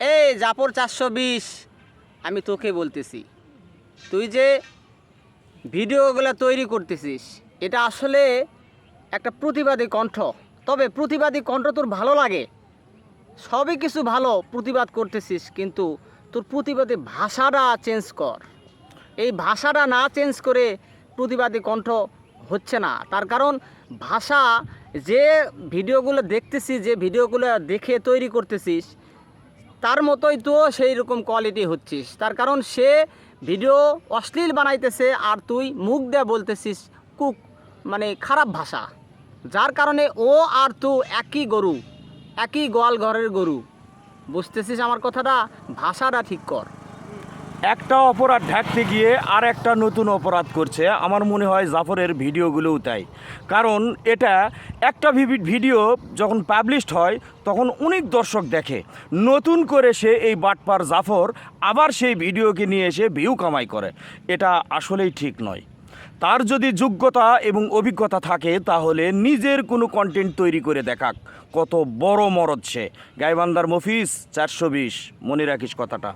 এই জাপর চারশো বিশ, আমি তোকে বলতেছি, তুই যে ভিডিওগুলো তৈরি করতেছিস, এটা আসলে একটা প্রতিবাদী কণ্ঠ। তবে প্রতিবাদী কণ্ঠ তোর ভালো লাগে। সবই কিছু ভালো প্রতিবাদ করতেছিস, কিন্তু তোর প্রতিবাদী ভাষাটা চেঞ্জ কর। এই ভাষাটা না চেঞ্জ করে প্রতিবাদী কণ্ঠ হচ্ছে না। তার কারণ ভাষা যে ভিডিওগুলো দেখতেছিস যে ভিডিওগুলো দেখে তৈরি করতেছিস তার মতোই তো সেই রকম কোয়ালিটি হচ্ছিস। তার কারণ সে ভিডিও অশ্লীল বানাইতেছে আর তুই মুখ দে বলতেছিস কুক মানে খারাপ ভাষা। যার কারণে ও আর তু একই গরু, একই গোয়াল ঘরের গরু। বুঝতেছিস আমার কথাটা? ভাষাটা ঠিক কর। একটা অপরাধ ঢাকতে গিয়ে আর একটা নতুন অপরাধ করছে। আমার মনে হয় জাফরের ভিডিওগুলোও তাই। কারণ এটা একটা ভিডিও যখন পাবলিশড হয়, তখন অনেক দর্শক দেখে। নতুন করে সে এই বাটপার জাফর আবার সেই ভিডিওকে নিয়ে এসে ভিউ কামাই করে। এটা আসলেই ঠিক নয়। তার যদি যোগ্যতা এবং অভিজ্ঞতা থাকে, তাহলে নিজের কোনো কন্টেন্ট তৈরি করে দেখাক। কত বড় মরদ সে। গাইবান্দার মফিস চারশো বিশ। মনে রাখিস কথাটা।